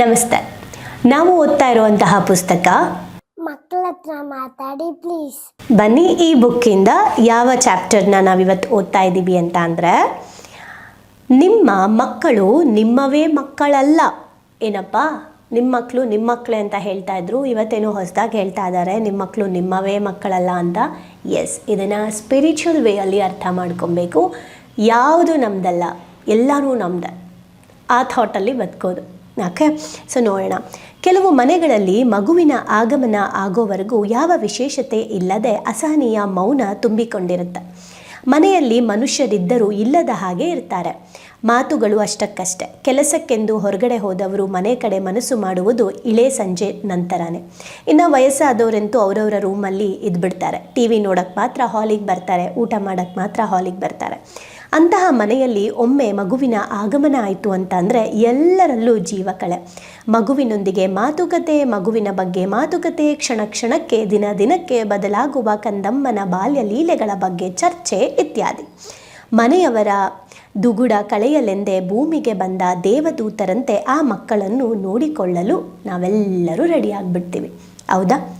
ನಮಸ್ತೆ. ನಾವು ಓದ್ತಾ ಇರುವಂತಹ ಪುಸ್ತಕ ಮಕ್ಕಳ ಹತ್ರ ಮಾತಾಡಿ ಪ್ಲೀಸ್ ಬನ್ನಿ ಈ ಬುಕ್ಕಿಂದ ಯಾವ ಚಾಪ್ಟರ್ನ ನಾವಿವತ್ತು ಓದ್ತಾ ಇದ್ದೀವಿ ಅಂತ ಅಂದರೆ ನಿಮ್ಮ ಮಕ್ಕಳು ನಿಮ್ಮವೇ ಮಕ್ಕಳಲ್ಲ. ಏನಪ್ಪ? ನಿಮ್ಮ ಮಕ್ಕಳು ನಿಮ್ಮ ಮಕ್ಕಳೇ ಅಂತ ಹೇಳ್ತಾ ಇದ್ರು ಇವತ್ತೇನು ಹೊಸದಾಗಿ ಹೇಳ್ತಾ ಇದ್ದಾರೆ ನಿಮ್ಮ ಮಕ್ಕಳು ನಿಮ್ಮವೇ ಮಕ್ಕಳಲ್ಲ ಅಂತ. ಎಸ್ ಇದನ್ನು ಸ್ಪಿರಿಚುವಲ್ ವೇಯಲ್ಲಿ ಅರ್ಥ ಮಾಡ್ಕೊಬೇಕು. ಯಾವುದು ನಮ್ದಲ್ಲ ಎಲ್ಲನೂ ನಮ್ದೆ. ಆ ಥಾಟಲ್ಲಿ ಬದುಕೋದು. ಓಕೆ? ಸೊ ನೋಡೋಣ. ಕೆಲವು ಮನೆಗಳಲ್ಲಿ ಮಗುವಿನ ಆಗಮನ ಆಗೋವರೆಗೂ ಯಾವ ವಿಶೇಷತೆ ಇಲ್ಲದೆ ಅಸಹನೀಯ ಮೌನ ತುಂಬಿಕೊಂಡಿರುತ್ತೆ. ಮನೆಯಲ್ಲಿ ಮನುಷ್ಯರಿದ್ದರೂ ಇಲ್ಲದ ಹಾಗೆ ಇರ್ತಾರೆ. ಮಾತುಗಳು ಅಷ್ಟಕ್ಕಷ್ಟೆ. ಕೆಲಸಕ್ಕೆಂದು ಹೊರಗಡೆ ಹೋದವರು ಮನೆ ಕಡೆ ಮನಸ್ಸು ಮಾಡುವುದು ಇಳೆ ಸಂಜೆ ನಂತರನೇ. ಇನ್ನು ವಯಸ್ಸಾದವರಂತೂ ಅವರವರ ರೂಮಲ್ಲಿ ಇದ್ಬಿಡ್ತಾರೆ. ಟಿ ವಿ ನೋಡೋಕ್ಕೆ ಮಾತ್ರ ಹಾಲಿಗೆ ಬರ್ತಾರೆ, ಊಟ ಮಾಡೋಕ್ಕೆ ಮಾತ್ರ ಹಾಲಿಗೆ ಬರ್ತಾರೆ. ಅಂತಹ ಮನೆಯಲ್ಲಿ ಒಮ್ಮೆ ಮಗುವಿನ ಆಗಮನ ಆಯಿತು ಅಂತ ಅಂದರೆ ಎಲ್ಲರಲ್ಲೂ ಜೀವ ಕಳೆ. ಮಗುವಿನೊಂದಿಗೆ ಮಾತುಕತೆ, ಮಗುವಿನ ಬಗ್ಗೆ ಮಾತುಕತೆ, ಕ್ಷಣ ಕ್ಷಣಕ್ಕೆ, ದಿನ ದಿನಕ್ಕೆ ಬದಲಾಗುವ ಕಂದಮ್ಮನ ಬಾಲ್ಯ ಲೀಲೆಗಳ ಬಗ್ಗೆ ಚರ್ಚೆ ಇತ್ಯಾದಿ. ಮನೆಯವರ ದುಗುಡ ಕಳೆಯಲೆಂದೇ ಭೂಮಿಗೆ ಬಂದ ದೇವದೂತರಂತೆ ಆ ಮಕ್ಕಳನ್ನು ನೋಡಿಕೊಳ್ಳಲು ನಾವೆಲ್ಲರೂ ರೆಡಿಯಾಗಿಬಿಡ್ತೀವಿ ಹೌದಾ?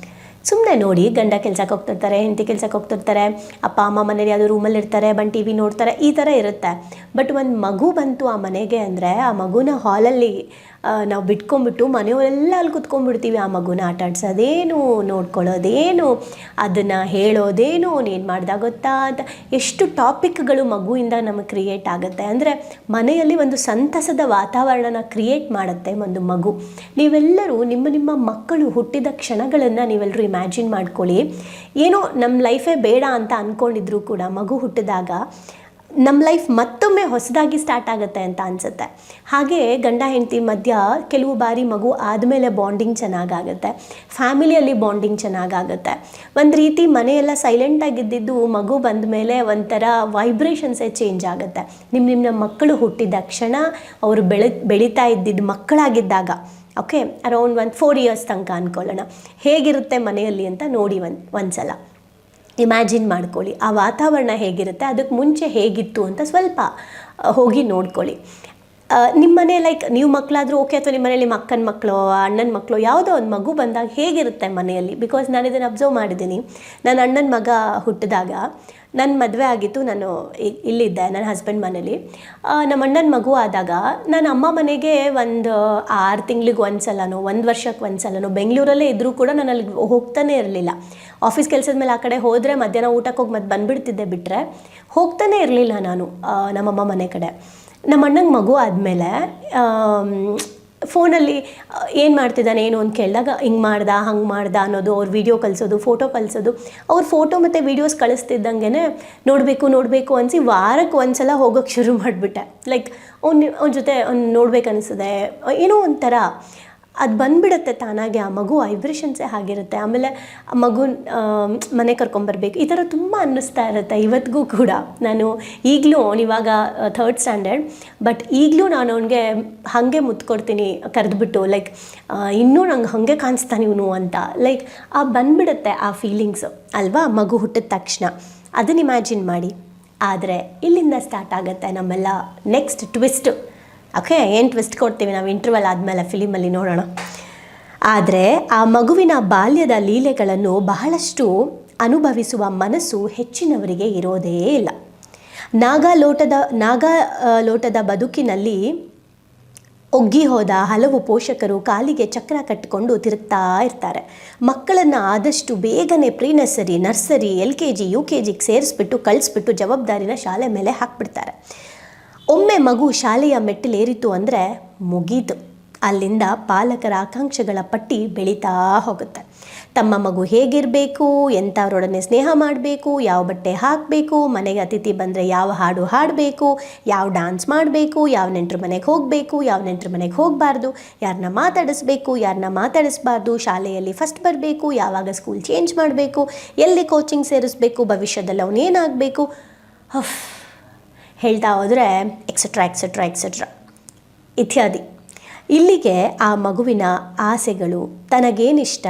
ಸುಮ್ಮನೆ ನೋಡಿ ಗಂಡ ಕೆಲ್ಸಕ್ಕೆ ಹೋಗ್ತಿರ್ತಾರೆ, ಹೆಂಡತಿ ಕೆಲ್ಸಕ್ಕೆ ಹೋಗ್ತಿರ್ತಾರೆ, ಅಪ್ಪ, ಅಮ್ಮ ಮನೇಲಿ ಯಾವುದೋ ರೂಮಲ್ಲಿ ಇರ್ತಾರೆ ಬಂದು ಟಿ ವಿ ನೋಡ್ತಾರೆ, ಈ ಥರ ಇರುತ್ತೆ. ಬಟ್ ಒಂದು ಮಗು ಬಂತು ಆ ಮನೆಗೆ ಅಂದರೆ ಆ ಮಗುನ ಹಾಲಲ್ಲಿ ನಾವು ಬಿಟ್ಕೊಂಬಿಟ್ಟು ಮನೆಯವರೆಲ್ಲ ಅಲ್ಲಿ ಕುತ್ಕೊಂಡ್ಬಿಡ್ತೀವಿ ಆ ಮಗುನ ಆಟ ಆಡ್ಸೋದೇನು, ನೋಡ್ಕೊಳ್ಳೋದೇನು, ಅದನ್ನು ಹೇಳೋದೇನು, ನೀನು ಮಾಡ್ದ ಗೊತ್ತಾ ಅಂತ. ಎಷ್ಟು ಟಾಪಿಕ್ಗಳು ಮಗುವಿಂದ ನಮಗೆ ಕ್ರಿಯೇಟ್ ಆಗುತ್ತೆ. ಅಂದರೆ ಮನೆಯಲ್ಲಿ ಒಂದು ಸಂತಸದ ವಾತಾವರಣನ ಕ್ರಿಯೇಟ್ ಮಾಡುತ್ತೆ ಒಂದು ಮಗು. ನೀವೆಲ್ಲರೂ ನಿಮ್ಮ ನಿಮ್ಮ ಮಕ್ಕಳು ಹುಟ್ಟಿದ ಕ್ಷಣಗಳನ್ನು ನೀವೆಲ್ಲರೂ ಇಮ್ಯಾಜಿನ್ ಮಾಡ್ಕೊಳ್ಳಿ. ಏನೋ ನಮ್ಮ ಲೈಫೇ ಬೇಡ ಅಂತ ಅಂದ್ಕೊಂಡಿದ್ರು ಕೂಡ ಮಗು ಹುಟ್ಟಿದಾಗ ನಮ್ಮ ಲೈಫ್ ಮತ್ತೊಮ್ಮೆ ಹೊಸದಾಗಿ ಸ್ಟಾರ್ಟ್ ಆಗುತ್ತೆ ಅಂತ ಅನಿಸುತ್ತೆ. ಹಾಗೆ ಗಂಡ ಹೆಂಡತಿ ಮಧ್ಯ ಕೆಲವು ಬಾರಿ ಮಗು ಆದಮೇಲೆ ಬಾಂಡಿಂಗ್ ಚೆನ್ನಾಗಾಗುತ್ತೆ ಫ್ಯಾಮಿಲಿಯಲ್ಲಿ ಬಾಂಡಿಂಗ್ ಚೆನ್ನಾಗಾಗುತ್ತೆ ಒಂದು ರೀತಿ ಮನೆಯೆಲ್ಲ ಸೈಲೆಂಟಾಗಿದ್ದಿದ್ದು ಮಗು ಬಂದ ಮೇಲೆ ಒಂಥರ ವೈಬ್ರೇಷನ್ಸೇ ಚೇಂಜ್ ಆಗುತ್ತೆ. ನಿಮ್ಮ ನಿಮ್ಮ ಮಕ್ಕಳು ಹುಟ್ಟಿದ ಕ್ಷಣ ಅವರು ಬೆಳೆ, ಬೆಳೀತಾ ಇದ್ದಿದ್ದು ಮಕ್ಕಳಾಗಿದ್ದಾಗ. ಓಕೆ ಅರೌಂಡ್ ಒಂದು ಫೋರ್ ಇಯರ್ಸ್ ತನಕ ಅಂದ್ಕೊಳ್ಳೋಣ ಹೇಗಿರುತ್ತೆ ಮನೆಯಲ್ಲಿ ಅಂತ ನೋಡಿ ಒಂದು ಒಂದು ಸಲ ಇಮ್ಯಾಜಿನ್ ಮಾಡ್ಕೊಳ್ಳಿ. ಆ ವಾತಾವರಣ ಹೇಗಿರುತ್ತೆ ಅದಕ್ಕೆ ಮುಂಚೆ ಹೇಗಿತ್ತು ಅಂತ ಸ್ವಲ್ಪ ಹೋಗಿ ನೋಡ್ಕೊಳ್ಳಿ. ನಿಮ್ಮ ಮನೆ ಲೈಕ್ ನೀವು ಮಕ್ಕಳಾದರೂ ಓಕೆ ಅಥವಾ ನಿಮ್ಮ ಮನೇಲಿ ಅಕ್ಕನ ಮಕ್ಕಳು ಅಣ್ಣನ ಮಕ್ಕಳು ಯಾವುದೋ ಒಂದು ಮಗು ಬಂದಾಗ ಹೇಗಿರುತ್ತೆ ಮನೆಯಲ್ಲಿ? ಬಿಕಾಸ್ ನಾನು ಇದನ್ನು ಅಬ್ಸರ್ವ್ ಮಾಡಿದ್ದೀನಿ. ನನ್ನ ಅಣ್ಣನ ಮಗ ಹುಟ್ಟಿದಾಗ ನನ್ನ ಮದುವೆ ಆಗಿತ್ತು ನಾನು ಇಲ್ಲಿದ್ದೆ, ನನ್ನ ಹಸ್ಬೆಂಡ್ ಮನೇಲಿ. ನಮ್ಮ ಅಣ್ಣನ ಮಗು ಆದಾಗ ನಾನು ಅಮ್ಮ ಮನೆಗೆ ಒಂದು ಆರು ತಿಂಗ್ಳಿಗೆ ಒಂದು ಸಲನೋ ಒಂದು ವರ್ಷಕ್ಕೆ ಒಂದು ಸಲನೋ ಬೆಂಗಳೂರಲ್ಲೇ ಇದ್ದರೂ ಕೂಡ ನಾನು ಅಲ್ಲಿ ಹೋಗ್ತಾನೆ ಇರಲಿಲ್ಲ. ಆಫೀಸ್ ಕೆಲಸದ ಮೇಲೆ ಆ ಕಡೆ ಹೋದರೆ ಮಧ್ಯಾಹ್ನ ಊಟಕ್ಕೆ ಹೋಗಿ ಮತ್ತೆ ಬಂದುಬಿಡ್ತಿದ್ದೆ ಬಿಟ್ಟರೆ ಹೋಗ್ತಾನೆ ಇರಲಿಲ್ಲ ನಾನು ನಮ್ಮಮ್ಮ ಮನೆ ಕಡೆ. ನಮ್ಮ ಅಣ್ಣಂಗೆ ಮಗು ಆದಮೇಲೆ ಫೋನಲ್ಲಿ ಏನು ಮಾಡ್ತಿದ್ದಾನೆ, ಏನು ಅಂತ ಕೇಳಿದಾಗ, ಹಿಂಗೆ ಮಾಡ್ದ, ಹಂಗೆ ಮಾಡ್ದ ಅನ್ನೋದು, ಅವ್ರು ವಿಡಿಯೋ ಕಲಿಸೋದು ಫೋಟೋ ಕಲಿಸೋದು, ಅವ್ರು ಫೋಟೋ ಮತ್ತು ವೀಡಿಯೋಸ್ ಕಳಿಸ್ತಿದ್ದಂಗೆ ನೋಡಬೇಕು ನೋಡಬೇಕು ಅನಿಸಿ ವಾರಕ್ಕೆ ಒಂದು ಸಲ ಹೋಗೋಕ್ಕೆ ಶುರು ಮಾಡಿಬಿಟ್ಟೆ. ಲೈಕ್ ಅವ್ನು, ಅವ್ನ ಜೊತೆ ಅವ್ನು ನೋಡ್ಬೇಕು ಏನೋ ಒಂಥರ. ಅದು ಬಂದುಬಿಡುತ್ತೆ ತಾನಾಗೆ, ಆ ಮಗು ವೈಬ್ರೇಷನ್ಸೇ ಆಗಿರುತ್ತೆ. ಆಮೇಲೆ ಆ ಮಗು ಮನೆ ಕರ್ಕೊಂಬರ್ಬೇಕು. ಈ ಥರ ತುಂಬ ಅನ್ನಿಸ್ತಾ ಇರುತ್ತೆ ಇವತ್ತಿಗೂ ಕೂಡ. ನಾನು ಈಗಲೂ ಇವಾಗ ಥರ್ಡ್ ಸ್ಟ್ಯಾಂಡರ್ಡ್ ಬಟ್ ಈಗಲೂ ನಾನು ಅವನಿಗೆ ಹಾಗೆ ಮುತ್ಕೊಡ್ತೀನಿ, ಕರೆದ್ಬಿಟ್ಟು. ಲೈಕ್ ಇನ್ನೂ ನಂಗೆ ಹಾಗೆ ಕಾಣಿಸ್ತಾನೆ ಇವನು ಅಂತ. ಲೈಕ್ ಆ ಬಂದ್ಬಿಡುತ್ತೆ ಆ ಫೀಲಿಂಗ್ಸ್ ಅಲ್ವಾ? ಮಗು ಹುಟ್ಟಿದ ತಕ್ಷಣ. ಅದನ್ನ ಇಮ್ಯಾಜಿನ್ ಮಾಡಿ. ಆದರೆ ಇಲ್ಲಿಂದ ಸ್ಟಾರ್ಟ್ ಆಗುತ್ತೆ ನಮ್ಮೆಲ್ಲ ನೆಕ್ಸ್ಟ್ ಟ್ವಿಸ್ಟು ಓಕೆ ಏನು ಟ್ವಿಸ್ಟ್ ಕೊಡ್ತೀವಿ ನಾವು ಇಂಟರ್ವಲ್ ಆದಮೇಲೆ ಫಿಲಿಮಲ್ಲಿ ನೋಡೋಣ. ಆದರೆ ಆ ಮಗುವಿನ ಬಾಲ್ಯದ ಲೀಲೆಗಳನ್ನು ಬಹಳಷ್ಟು ಅನುಭವಿಸುವ ಮನಸ್ಸು ಹೆಚ್ಚಿನವರಿಗೆ ಇರೋದೇ ಇಲ್ಲ. ನಾಗಾಲೋಟದ ಲೋಟದ ನಾಗ ಲೋಟದ ಬದುಕಿನಲ್ಲಿ ಒಗ್ಗಿ ಹೋದ ಹಲವು ಪೋಷಕರು ಕಾಲಿಗೆ ಚಕ್ರ ಕಟ್ಟಿಕೊಂಡು ತಿರುಗ್ತಾ ಇರ್ತಾರೆ. ಮಕ್ಕಳನ್ನು ಆದಷ್ಟು ಬೇಗನೆ pre nursery nursery L K G U K ಜಿಗೆ ಸೇರಿಸ್ಬಿಟ್ಟು ಕಳಿಸ್ಬಿಟ್ಟು ಜವಾಬ್ದಾರಿನ ಶಾಲೆ ಮೇಲೆ ಹಾಕ್ಬಿಡ್ತಾರೆ. ಒಮ್ಮೆ ಮಗು ಶಾಲೆಯ ಮೆಟ್ಟಿಲೇರಿತು ಅಂದರೆ ಮುಗೀತು. ಅಲ್ಲಿಂದ ಪಾಲಕರ ಆಕಾಂಕ್ಷೆಗಳ ಪಟ್ಟಿ ಬೆಳೀತಾ ಹೋಗುತ್ತೆ. ತಮ್ಮ ಮಗು ಹೇಗಿರಬೇಕು, ಎಂಥವ್ರೊಡನೆ ಸ್ನೇಹ ಮಾಡಬೇಕು, ಯಾವ ಬಟ್ಟೆ ಹಾಕಬೇಕು, ಮನೆಗೆ ಅತಿಥಿ ಬಂದರೆ ಯಾವ ಹಾಡು ಹಾಡಬೇಕು, ಯಾವ ಡ್ಯಾನ್ಸ್ ಮಾಡಬೇಕು, ಯಾವ ನೆಂಟ್ರ ಮನೆಗೆ ಹೋಗಬೇಕು, ಯಾವ ನೆಂಟ್ರ ಮನೆಗೆ ಹೋಗಬಾರ್ದು ಯಾರನ್ನ ಮಾತಾಡಿಸ್ಬೇಕು ಯಾರನ್ನ ಮಾತಾಡಿಸ್ಬಾರ್ದು, ಶಾಲೆಯಲ್ಲಿ ಫಸ್ಟ್ ಬರಬೇಕು, ಯಾವಾಗ ಸ್ಕೂಲ್ ಚೇಂಜ್ ಮಾಡಬೇಕು, ಎಲ್ಲಿ ಕೋಚಿಂಗ್ ಸೇರಿಸ್ಬೇಕು, ಭವಿಷ್ಯದಲ್ಲಿ ಅವನೇನಾಗಬೇಕು ಹಫ್ ಹೇಳ್ತಾ ಹೋದರೆ ಎಕ್ಸೆಟ್ರಾ ಎಕ್ಸೆಟ್ರಾ ಎಕ್ಸೆಟ್ರಾ ಇತ್ಯಾದಿ. ಇಲ್ಲಿಗೆ ಆ ಮಗುವಿನ ಆಸೆಗಳು, ತನಗೇನಿಷ್ಟ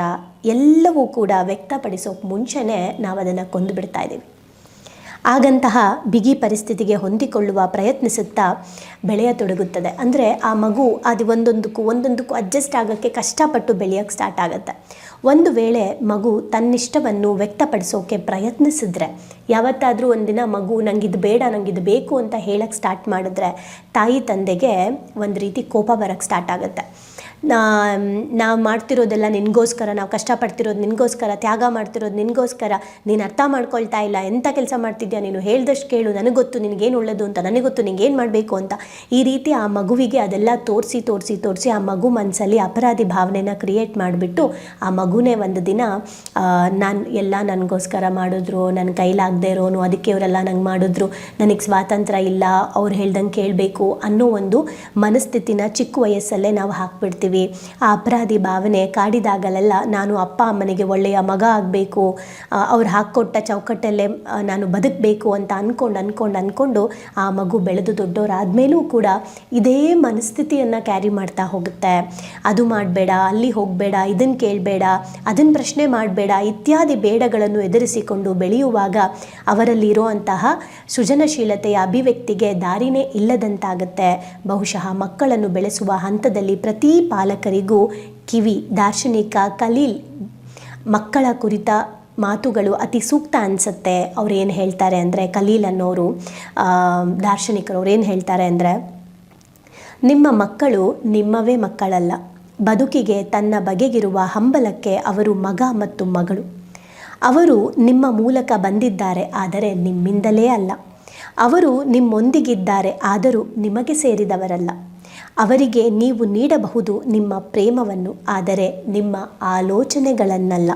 ಎಲ್ಲವೂ ಕೂಡ ವ್ಯಕ್ತಪಡಿಸೋಕೆ ಮುಂಚೆನೇ ನಾವು ಅದನ್ನು ಕೊಂದು ಬಿಡ್ತಾ ಇದ್ದೀವಿ. ಆಗಂತಹ ಬಿಗಿ ಪರಿಸ್ಥಿತಿಗೆ ಹೊಂದಿಕೊಳ್ಳುವ ಪ್ರಯತ್ನಿಸುತ್ತಾ ಬೆಳೆಯತೊಡಗುತ್ತದೆ ಅಂದರೆ ಆ ಮಗು, ಅದು ಒಂದೊಂದಕ್ಕೂ ಒಂದೊಂದಕ್ಕೂ ಅಡ್ಜಸ್ಟ್ ಆಗೋಕ್ಕೆ ಕಷ್ಟಪಟ್ಟು ಬೆಳೆಯೋಕ್ಕೆ ಸ್ಟಾರ್ಟ್ ಆಗುತ್ತೆ. ಒಂದು ವೇಳೆ ಮಗು ತನ್ನಿಷ್ಟವನ್ನು ವ್ಯಕ್ತಪಡಿಸೋಕೆ ಪ್ರಯತ್ನಿಸಿದ್ರೆ, ಯಾವತ್ತಾದರೂ ಒಂದಿನ ಮಗು ನಂಗಿದು ಬೇಡ, ನಂಗಿದು ಬೇಕು ಅಂತ ಹೇಳಕ್ಕೆ ಸ್ಟಾರ್ಟ್ ಮಾಡಿದ್ರೆ ತಾಯಿ ತಂದೆಗೆ ಒಂದು ರೀತಿ ಕೋಪ ಬರೋಕ್ಕೆ ಸ್ಟಾರ್ಟ್ ಆಗುತ್ತೆ. ನಾ, ನಾವು ಮಾಡ್ತಿರೋದೆಲ್ಲ ನಿನಗೋಸ್ಕರ, ನಾವು ಕಷ್ಟಪಡ್ತಿರೋದು ನಿನಗೋಸ್ಕರ, ತ್ಯಾಗ ಮಾಡ್ತಿರೋದು ನಿನಗೋಸ್ಕರ, ನೀನು ಅರ್ಥ ಮಾಡ್ಕೊಳ್ತಾ ಇಲ್ಲ ಎಂಥ ಕೆಲಸ ಮಾಡ್ತಿದ್ಯಾ, ನೀನು ಹೇಳ್ದಷ್ಟು ಕೇಳು, ನನಗೆ ಗೊತ್ತು ನಿನಗೇನು ಒಳ್ಳೇದು ಅಂತ, ನನಗೆ ಗೊತ್ತು ನಿಂಗೇನು ಮಾಡಬೇಕು ಅಂತ. ಈ ರೀತಿ ಆ ಮಗುವಿಗೆ ಅದೆಲ್ಲ ತೋರಿಸಿ ತೋರಿಸಿ ತೋರಿಸಿ ಆ ಮಗು ಮನಸ್ಸಲ್ಲಿ ಅಪರಾಧಿ ಭಾವನೆನ ಕ್ರಿಯೇಟ್ ಮಾಡಿಬಿಟ್ಟು, ಆ ಮಗುನೇ ಒಂದು ದಿನ ನಾನು ಎಲ್ಲ ನನಗೋಸ್ಕರ ಮಾಡಿದ್ರು ನನ್ನ ಕೈಲಾಗದೇ ಇರೋನು, ಅದಕ್ಕೆ ಇವರೆಲ್ಲ ನಂಗೆ ಮಾಡಿದ್ರು, ನನಗೆ ಸ್ವಾತಂತ್ರ್ಯ ಇಲ್ಲ, ಅವ್ರು ಹೇಳ್ದಂಗೆ ಕೇಳಬೇಕು ಅನ್ನೋ ಒಂದು ಮನಸ್ಥಿತಿನ ಚಿಕ್ಕ ವಯಸ್ಸಲ್ಲೇ ನಾವು ಹಾಕ್ಬಿಡ್ತೀವಿ. ಆ ಅಪರಾಧಿ ಭಾವನೆ ಕಾಡಿದಾಗಲೆಲ್ಲ ನಾನು ಅಪ್ಪ ಅಮ್ಮನಿಗೆ ಒಳ್ಳೆಯ ಮಗ ಆಗಬೇಕು. ಅವ್ರು ಹಾಕ್ಕೊಟ್ಟ ಚೌಕಟ್ಟಲ್ಲೇ ನಾನು ಬದುಕಬೇಕು ಅಂತ ಅಂದ್ಕೊಂಡು ಅಂದ್ಕೊಂಡು ಅಂದ್ಕೊಂಡು ಆ ಮಗು ಬೆಳೆದು ದೊಡ್ಡವರಾದ್ಮೇಲೂ ಕೂಡ ಇದೇ ಮನಸ್ಥಿತಿಯನ್ನು ಕ್ಯಾರಿ ಮಾಡ್ತಾ ಹೋಗುತ್ತೆ. ಅದು ಮಾಡಬೇಡ, ಅಲ್ಲಿ ಹೋಗಬೇಡ ಇದನ್ನು ಕೇಳಬೇಡ ಅದನ್ನು ಪ್ರಶ್ನೆ ಮಾಡಬೇಡ ಇತ್ಯಾದಿ ಬೇಡಗಳನ್ನು ಎದುರಿಸಿಕೊಂಡು ಬೆಳೆಯುವಾಗ ಅವರಲ್ಲಿರುವಂತಹ ಸೃಜನಶೀಲತೆಯ ಅಭಿವ್ಯಕ್ತಿಗೆ ದಾರಿನೇ ಇಲ್ಲದಂತಾಗುತ್ತೆ. ಬಹುಶಃ ಮಕ್ಕಳನ್ನು ಬೆಳೆಸುವ ಹಂತದಲ್ಲಿ ಪ್ರತಿ ಪಾಲಕರಿಗೂ ಕಿವಿ, ದಾರ್ಶನಿಕ, ಕಲೀಲ್ ಮಕ್ಕಳ ಕುರಿತ ಮಾತುಗಳು ಅತಿ ಸೂಕ್ತ ಅನಿಸುತ್ತೆ. ಅವ್ರು ಏನು ಹೇಳ್ತಾರೆ ಅಂದರೆ ಕಲೀಲ್ ಅನ್ನೋರು ದಾರ್ಶನಿಕರು ಅವ್ರು ಏನು ಹೇಳ್ತಾರೆ ಅಂದರೆ, ನಿಮ್ಮ ಮಕ್ಕಳು ನಿಮ್ಮವೇ ಮಕ್ಕಳಲ್ಲ. ಬದುಕಿಗೆ ತನ್ನ ಬಗೆಗಿರುವ ಹಂಬಲಕ್ಕೆ ಅವರು ಮಗ ಮತ್ತು ಮಗಳು. ಅವರು ನಿಮ್ಮ ಮೂಲಕ ಬಂದಿದ್ದಾರೆ, ಆದರೆ ನಿಮ್ಮಿಂದಲೇ ಅಲ್ಲ. ಅವರು ನಿಮ್ಮೊಂದಿಗಿದ್ದಾರೆ, ಆದರೂ ನಿಮಗೆ ಸೇರಿದವರಲ್ಲ. ಅವರಿಗೆ ನೀವು ನೀಡಬಹುದು ನಿಮ್ಮ ಪ್ರೇಮವನ್ನು, ಆದರೆ ನಿಮ್ಮ ಆಲೋಚನೆಗಳನ್ನಲ್ಲ.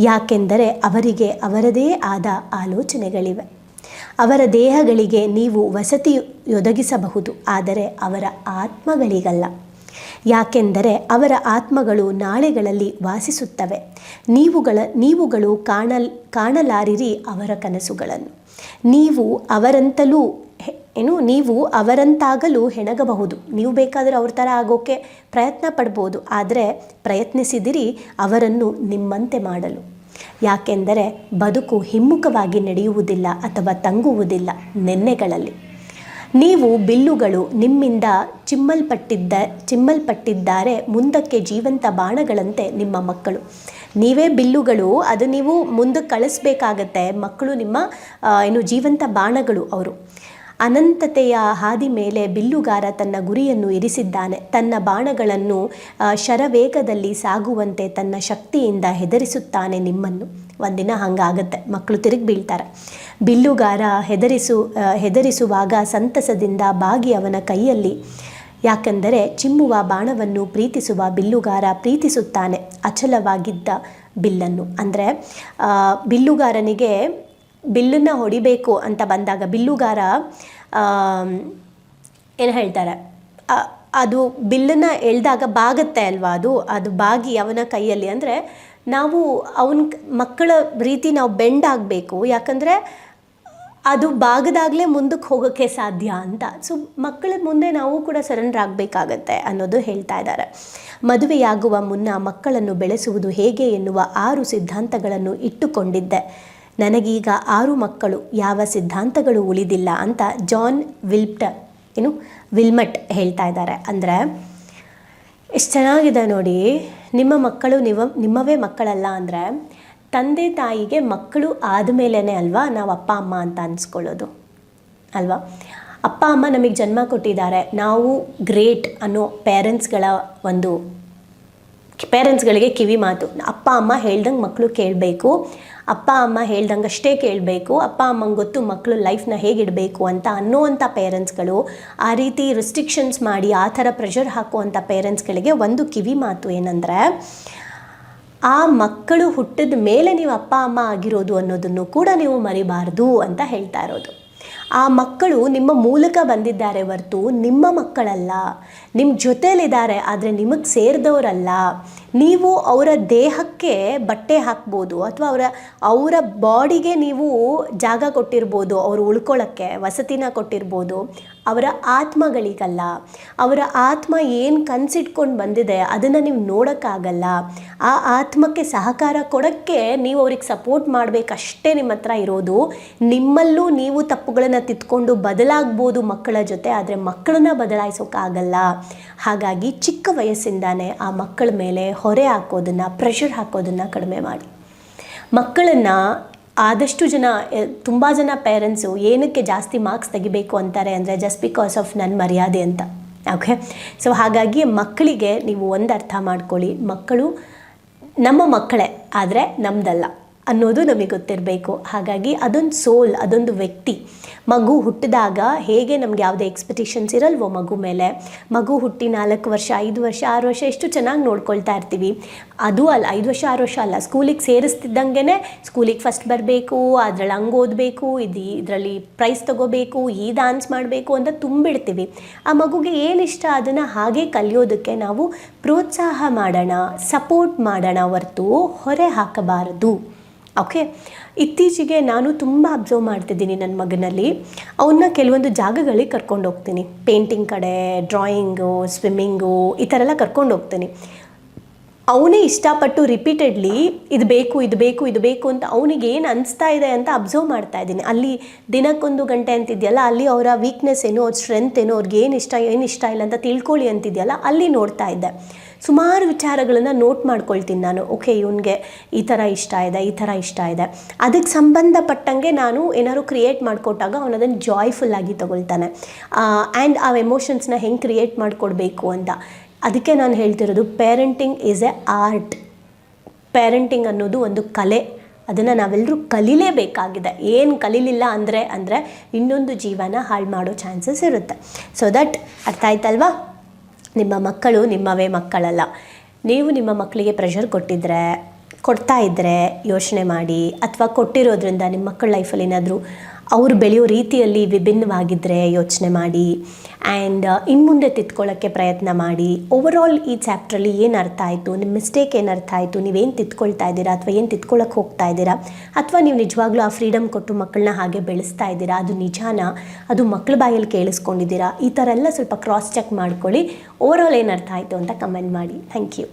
ಯಾಕೆಂದರೆ ಅವರಿಗೆ ಅವರದೇ ಆದ ಆಲೋಚನೆಗಳಿವೆ. ಅವರ ದೇಹಗಳಿಗೆ ನೀವು ವಸತಿ ಒದಗಿಸಬಹುದು ಆದರೆ ಅವರ ಆತ್ಮಗಳಿಗಲ್ಲ. ಯಾಕೆಂದರೆ ಅವರ ಆತ್ಮಗಳು ನಾಳೆಗಳಲ್ಲಿ ವಾಸಿಸುತ್ತವೆ. ನೀವುಗಳ, ನೀವುಗಳು ಕಾಣಲ್, ಕಾಣಲಾರಿರಿ ಅವರ ಕನಸುಗಳನ್ನು. ನೀವು ಅವರಂತಲೂ ಏನು, ನೀವು ಅವರಂತಾಗಲು ಹೆಣಗಬಹುದು. ನೀವು ಬೇಕಾದರೆ ಅವ್ರ ಥರ ಆಗೋಕ್ಕೆ ಪ್ರಯತ್ನ ಪಡ್ಬೋದು. ಆದರೆ ಪ್ರಯತ್ನಿಸಿದಿರಿ ಅವರನ್ನು ನಿಮ್ಮಂತೆ ಮಾಡಲು. ಯಾಕೆಂದರೆ ಬದುಕು ಹಿಮ್ಮುಖವಾಗಿ ನಡೆಯುವುದಿಲ್ಲ ಅಥವಾ ತಂಗುವುದಿಲ್ಲ ನೆನ್ನೆಗಳಲ್ಲಿ. ನೀವು ಬಿಲ್ಲುಗಳು ನಿಮ್ಮಿಂದ ಚಿಮ್ಮಲ್ಪಟ್ಟಿದ್ದ, ಚಿಮ್ಮಲ್ಪಟ್ಟಿದ್ದಾರೆ ಮುಂದಕ್ಕೆ ಜೀವಂತ ಬಾಣಗಳಂತೆ ನಿಮ್ಮ ಮಕ್ಕಳು. ನೀವೇ ಬಿಲ್ಲುಗಳು, ಅದು ನೀವು ಮುಂದಕ್ಕೆ ಕಳಿಸ್ಬೇಕಾಗತ್ತೆ. ಮಕ್ಕಳು ನಿಮ್ಮ ಏನು ಜೀವಂತ ಬಾಣಗಳು ಅವರು. ಅನಂತತೆಯ ಹಾದಿ ಮೇಲೆ ಬಿಲ್ಲುಗಾರ ತನ್ನ ಗುರಿಯನ್ನು ಇರಿಸಿದ್ದಾನೆ. ತನ್ನ ಬಾಣಗಳನ್ನು ಶರವೇಗದಲ್ಲಿ ಸಾಗುವಂತೆ ತನ್ನ ಶಕ್ತಿಯಿಂದ ಹೆದರಿಸುತ್ತಾನೆ ನಿಮ್ಮನ್ನು. ಒಂದಿನ ಹಂಗಾಗತ್ತೆ ಮಕ್ಕಳು ತಿರುಗಿ ಬೀಳ್ತಾರೆ. ಬಿಲ್ಲುಗಾರ ಹೆದರಿಸು ಹೆದರಿಸುವಾಗ ಸಂತಸದಿಂದ ಬಾಗಿ ಅವನ ಕೈಯಲ್ಲಿ. ಯಾಕೆಂದರೆ ಚಿಮ್ಮುವ ಬಾಣವನ್ನು ಪ್ರೀತಿಸುವ ಬಿಲ್ಲುಗಾರ ಪ್ರೀತಿಸುತ್ತಾನೆ, ಅಚಲವಾಗಿದ್ದ ಬಿಲ್ಲನ್ನು. ಅಂದರೆ ಬಿಲ್ಲುಗಾರನಿಗೆ ಬಿಲ್ಲನ್ನು ಹೊಡಿಬೇಕು ಅಂತ ಬಂದಾಗ ಬಿಲ್ಲುಗಾರ ಏನು ಹೇಳ್ತಾರೆ? ಅದು ಬಿಲ್ಲನ್ನು ಎಳ್ದಾಗ ಬಾಗುತ್ತೆ ಅಲ್ವಾ ಅದು? ಅದು ಬಾಗಿ ಅವನ ಕೈಯಲ್ಲಿ. ಅಂದರೆ ನಾವು ಅವನ ಮಕ್ಕಳ ರೀತಿ ನಾವು ಬೆಂಡ್ ಆಗಬೇಕು. ಯಾಕಂದರೆ ಅದು ಬಾಗದಾಗಲೇ ಮುಂದಕ್ಕೆ ಹೋಗೋಕ್ಕೆ ಸಾಧ್ಯ ಅಂತ. ಸೊ ಮಕ್ಕಳ ಮುಂದೆ ನಾವು ಕೂಡ ಸರೆಂಡರ್ ಆಗಬೇಕಾಗತ್ತೆ ಅನ್ನೋದು ಹೇಳ್ತಾ ಇದ್ದಾರೆ. ಮದುವೆಯಾಗುವ ಮುನ್ನ ಮಕ್ಕಳನ್ನು ಬೆಳೆಸುವುದು ಹೇಗೆ ಎನ್ನುವ ಆರು ಸಿದ್ಧಾಂತಗಳನ್ನು ಇಟ್ಟುಕೊಂಡಿದ್ದೆ. ನನಗೀಗ ಆರು ಮಕ್ಕಳು, ಯಾವ ಸಿದ್ಧಾಂತಗಳು ಉಳಿದಿಲ್ಲ ಅಂತ ಜಾನ್ ವಿಲ್ಪ್ಟ, ಏನು, ವಿಲ್ಮಟ್ ಹೇಳ್ತಾ ಇದ್ದಾರೆ. ಅಂದರೆ, ಎಷ್ಟು ಚೆನ್ನಾಗಿದೆ ನೋಡಿ, ನಿಮ್ಮ ಮಕ್ಕಳು ನಿವ, ನಿಮ್ಮವೇ ಮಕ್ಕಳಲ್ಲ ಅಂದರೆ, ತಂದೆ ತಾಯಿಗೆ ಮಕ್ಕಳು ಆದಮೇಲೇ ಅಲ್ವಾ ನಾವು ಅಪ್ಪ, ಅಮ್ಮ ಅಂತ ಅನ್ಸ್ಕೊಳ್ಳೋದು. ಅಲ್ವಾ? ಅಪ್ಪ, ಅಮ್ಮ ನಮಗೆ ಜನ್ಮ ಕೊಟ್ಟಿದ್ದಾರೆ. ನಾವು ಗ್ರೇಟ್ ಅನ್ನೋ ಪೇರೆಂಟ್ಸ್ಗಳ ಒಂದು, ಪೇರೆಂಟ್ಸ್ಗಳಿಗೆ ಕಿವಿ ಮಾತು. ಅಪ್ಪ, ಅಮ್ಮ ಹೇಳ್ದಂಗೆ ಮಕ್ಕಳು ಕೇಳಬೇಕು. ಅಪ್ಪ, ಅಮ್ಮ ಹೇಳ್ದಂಗೆ ಅಷ್ಟೇ ಕೇಳಬೇಕು. ಅಪ್ಪ, ಅಮ್ಮಂಗೆ ಗೊತ್ತು ಮಕ್ಕಳು ಲೈಫ್ನ ಹೇಗಿಡಬೇಕು ಅಂತ ಅನ್ನೋವಂಥ ಪೇರೆಂಟ್ಸ್ಗಳು ಆ ರೀತಿ ರಿಸ್ಟ್ರಿಕ್ಷನ್ಸ್ ಮಾಡಿ ಆ ಥರ ಪ್ರೆಷರ್ ಹಾಕುವಂಥ ಪೇರೆಂಟ್ಸ್ಗಳಿಗೆ ಒಂದು ಕಿವಿ ಮಾತು ಏನಂದರೆ, ಆ ಮಕ್ಕಳು ಹುಟ್ಟಿದ ಮೇಲೆ ನೀವು ಅಪ್ಪ, ಅಮ್ಮ ಆಗಿರೋದು ಅನ್ನೋದನ್ನು ಕೂಡ ನೀವು ಮರಿಬಾರ್ದು ಅಂತ ಹೇಳ್ತಾ ಇರೋದು. ಆ ಮಕ್ಕಳು ನಿಮ್ಮ ಮೂಲಕ ಬಂದಿದ್ದಾರೆ ಹೊರ್ತು ನಿಮ್ಮ ಮಕ್ಕಳಲ್ಲ. ನಿಮ್ಮ ಜೊತೇಲಿದ್ದಾರೆ, ಆದರೆ ನಿಮಗೆ ಸೇರಿದವರಲ್ಲ. ನೀವು ಅವರ ದೇಹಕ್ಕೆ ಬಟ್ಟೆ ಹಾಕ್ಬೋದು ಅಥವಾ ಅವರ ಅವರ ಬಾಡಿಗೆ ನೀವು ಜಾಗ ಕೊಟ್ಟಿರ್ಬೋದು, ಅವರು ಉಳ್ಕೊಳ್ಳೋಕ್ಕೆ ವಸತಿನ ಕೊಟ್ಟಿರ್ಬೋದು. ಅವರ ಆತ್ಮಗಳಿಗಲ್ಲ. ಅವರ ಆತ್ಮ ಏನು ಕನಸಿಟ್ಕೊಂಡು ಬಂದಿದೆ ಅದನ್ನು ನೀವು ನೋಡೋಕ್ಕಾಗಲ್ಲ. ಆ ಆತ್ಮಕ್ಕೆ ಸಹಕಾರ ಕೊಡೋಕ್ಕೆ ನೀವು ಅವ್ರಿಗೆ ಸಪೋರ್ಟ್ ಮಾಡಬೇಕಷ್ಟೇ ನಿಮ್ಮ ಹತ್ರ ಇರೋದು. ನಿಮ್ಮಲ್ಲೂ ನೀವು ತಪ್ಪುಗಳನ್ನು ತಿದ್ಕೊಂಡು ಬದಲಾಗ್ಬೋದು ಮಕ್ಕಳ ಜೊತೆ, ಆದರೆ ಮಕ್ಕಳನ್ನ ಬದಲಾಯಿಸೋಕ್ಕಾಗಲ್ಲ ಹಾಗಾಗಿ ಚಿಕ್ಕ ವಯಸ್ಸಿಂದಾನೇ ಆ ಮಕ್ಕಳ ಮೇಲೆ ಹೊರೆ ಹಾಕೋದನ್ನು ಪ್ರೆಷರ್ ಹಾಕೋದನ್ನು ಕಡಿಮೆ ಮಾಡಿ. ಮಕ್ಕಳನ್ನು ಆದಷ್ಟು ಜನ ತುಂಬ ಜನ ಪೇರೆಂಟ್ಸು ಏನಕ್ಕೆ ಜಾಸ್ತಿ ಮಾರ್ಕ್ಸ್ ತೆಗಿಬೇಕು ಅಂತಾರೆ ಅಂದರೆ ಜಸ್ಟ್ ಬಿಕಾಸ್ ಆಫ್ ನನ್ನ ಮರ್ಯಾದೆ ಅಂತ. ಓಕೆ ಸೊ ಹಾಗಾಗಿ ಮಕ್ಕಳಿಗೆ ನೀವು ಒಂದು ಅರ್ಥ ಮಾಡ್ಕೊಳ್ಳಿ. ಮಕ್ಕಳು ನಮ್ಮ ಮಕ್ಕಳೇ, ಆದರೆ ನಮ್ಮದಲ್ಲ ಅನ್ನೋದು ನಮಗೆ ಗೊತ್ತಿರಬೇಕು. ಹಾಗಾಗಿ ಅದೊಂದು ಸೋಲ್, ಅದೊಂದು ವ್ಯಕ್ತಿ. ಮಗು ಹುಟ್ಟಿದಾಗ ಹೇಗೆ ನಮ್ಗೆ ಯಾವುದೇ ಎಕ್ಸ್ಪೆಕ್ಟೇಷನ್ಸ್ ಇರಲ್ವೋ ಮಗು ಮೇಲೆ? ಮಗು ಹುಟ್ಟಿ ನಾಲ್ಕು ವರ್ಷ, ಐದು ವರ್ಷ, ಆರು ವರ್ಷ ಎಷ್ಟು ಚೆನ್ನಾಗಿ ನೋಡ್ಕೊಳ್ತಾ ಇರ್ತೀವಿ. ಅದು ಅಲ್ಲ ಐದು ವರ್ಷ, ಆರು ವರ್ಷ ಅಲ್ಲ. ಸ್ಕೂಲಿಗೆ ಸೇರಿಸ್ತಿದ್ದಂಗೆ ಸ್ಕೂಲಿಗೆ ಫಸ್ಟ್ ಬರಬೇಕು, ಅದ್ರಲ್ಲಿ ಹಂಗೆ ಓದಬೇಕು, ಇದು ಇದರಲ್ಲಿ ಪ್ರೈಸ್ ತಗೋಬೇಕು, ಈ ಡಾನ್ಸ್ ಮಾಡಬೇಕು ಅಂತ ತುಂಬಿಡ್ತೀವಿ. ಆ ಮಗುಗೆ ಇಷ್ಟ ಅದನ್ನು ಹಾಗೆ ಕಲಿಯೋದಕ್ಕೆ ನಾವು ಪ್ರೋತ್ಸಾಹ ಮಾಡೋಣ ಸಪೋರ್ಟ್ ಮಾಡೋಣ ಹೊರತು ಹೊರೆ ಹಾಕಬಾರದು. ಓಕೆ ಇತ್ತೀಚೆಗೆ ನಾನು ತುಂಬ ಅಬ್ಸರ್ವ್ ಮಾಡ್ತಿದ್ದೀನಿ ನನ್ನ ಮಗನಲ್ಲಿ. ಅವನ್ನ ಕೆಲವೊಂದು ಜಾಗಗಳಿಗೆ ಕರ್ಕೊಂಡು ಹೋಗ್ತೀನಿ. ಪೇಂಟಿಂಗ್ ಕಡೆ ಡ್ರಾಯಿಂಗು ಸ್ವಿಮ್ಮಿಂಗು ಈ ಥರ ಎಲ್ಲ ಕರ್ಕೊಂಡು ಹೋಗ್ತೀನಿ. ಅವನೇ ಇಷ್ಟಪಟ್ಟು ರಿಪೀಟೆಡ್ಲಿ ಇದು ಬೇಕು ಇದು ಬೇಕು ಇದು ಬೇಕು ಅಂತ ಅವನಿಗೆ ಏನು ಅನಿಸ್ತಾ ಇದೆ ಅಂತ ಅಬ್ಸರ್ವ್ ಮಾಡ್ತಾ ಇದ್ದೀನಿ. ಅಲ್ಲಿ ದಿನಕ್ಕೊಂದು ಗಂಟೆ ಅಂತಿದೆಯಲ್ಲ, ಅಲ್ಲಿ ಅವರ ವೀಕ್ನೆಸ್ ಏನು, ಅವ್ರ ಸ್ಟ್ರೆಂತ್ ಏನು, ಅವ್ರಿಗೆ ಏನು ಇಷ್ಟ ಏನು ಇಷ್ಟ ಇಲ್ಲ ಅಂತ ತಿಳ್ಕೊಳ್ಳಿ ಅಂತಿದೆಯಲ್ಲ, ಅಲ್ಲಿ ನೋಡ್ತಾ ಇದ್ದೆ. ಸುಮಾರು ವಿಚಾರಗಳನ್ನು ನೋಟ್ ಮಾಡ್ಕೊಳ್ತೀನಿ ನಾನು. ಓಕೆ ಇವನಿಗೆ ಈ ಥರ ಇಷ್ಟ ಇದೆ, ಈ ಥರ ಇಷ್ಟ ಇದೆ. ಅದಕ್ಕೆ ಸಂಬಂಧಪಟ್ಟಂಗೆ ನಾನು ಏನಾದ್ರು ಕ್ರಿಯೇಟ್ ಮಾಡಿಕೊಟ್ಟಾಗ ಅವನು ಅದನ್ನು ಜಾಯ್ಫುಲ್ ಆಗಿ ತಗೊಳ್ತಾನೆ. ಆ್ಯಂಡ್ ಆ ಎಮೋಷನ್ಸ್ನ ಹೆಂಗೆ ಕ್ರಿಯೇಟ್ ಮಾಡಿಕೊಡ್ಬೇಕು ಅಂತ. ಅದಕ್ಕೆ ನಾನು ಹೇಳ್ತಿರೋದು parenting is a art parenting ಅನ್ನೋದು ಒಂದು ಕಲೆ. ಅದನ್ನು ನಾವೆಲ್ಲರೂ ಕಲೀಲೇಬೇಕಾಗಿದೆ. ಏನು ಕಲೀಲಿಲ್ಲ ಅಂದರೆ ಅಂದರೆ ಇನ್ನೊಂದು ಜೀವನ ಹಾಳು ಮಾಡೋ ಚಾನ್ಸಸ್ ಇರುತ್ತೆ. ಸೊ ದಟ್ ಅರ್ಥ ಆಯ್ತಲ್ವಾ? ನಿಮ್ಮ ಮಕ್ಕಳು ನಿಮ್ಮವೇ ಮಕ್ಕಳಲ್ಲ. ನೀವು ನಿಮ್ಮ ಮಕ್ಕಳಿಗೆ ಪ್ರೆಷರ್ ಕೊಟ್ಟಿದ್ರೆ, ಕೊಡ್ತಾ ಇದ್ದರೆ ಯೋಚನೆ ಮಾಡಿ, ಅಥವಾ ಕೊಟ್ಟಿರೋದ್ರಿಂದ ನಿಮ್ಮ ಮಕ್ಕಳ ಲೈಫಲ್ಲಿ ಏನಾದರೂ ಅವರು ಬೆಳೆಯೋ ರೀತಿಯಲ್ಲಿ ವಿಭಿನ್ನವಾಗಿದ್ದರೆ ಯೋಚನೆ ಮಾಡಿ ಆ್ಯಂಡ್ ಇನ್ನು ಮುಂದೆ ತಿದ್ಕೊಳ್ಳೋಕ್ಕೆ ಪ್ರಯತ್ನ ಮಾಡಿ. ಓವರಾಲ್ ಈ ಚಾಪ್ಟ್ರಲ್ಲಿ ಏನು ಅರ್ಥ ಆಯಿತು? ನಿಮ್ಮ ಮಿಸ್ಟೇಕ್ ಏನು ಅರ್ಥ ಆಯಿತು? ನೀವೇನು ತಿದ್ಕೊಳ್ತಾ ಇದ್ದೀರಾ? ಅಥವಾ ಏನು ತಿದ್ಕೊಳ್ಳೋಕೆ ಹೋಗ್ತಾ ಇದ್ದೀರಾ? ಅಥವಾ ನೀವು ನಿಜವಾಗ್ಲೂ ಆ ಫ್ರೀಡಮ್ ಕೊಟ್ಟು ಮಕ್ಕಳನ್ನ ಹಾಗೆ ಬೆಳೆಸ್ತಾ ಇದ್ದೀರಾ? ಅದು ನಿಜಾನ? ಅದು ಮಕ್ಕಳ ಬಾಯಲ್ಲಿ ಕೇಳಿಸ್ಕೊಂಡಿದ್ದೀರಾ? ಈ ಥರ ಎಲ್ಲ ಸ್ವಲ್ಪ ಕ್ರಾಸ್ ಚೆಕ್ ಮಾಡ್ಕೊಳ್ಳಿ. ಓವರಾಲ್ ಏನು ಅರ್ಥ ಆಯಿತು ಅಂತ ಕಮೆಂಟ್ ಮಾಡಿ. Thank you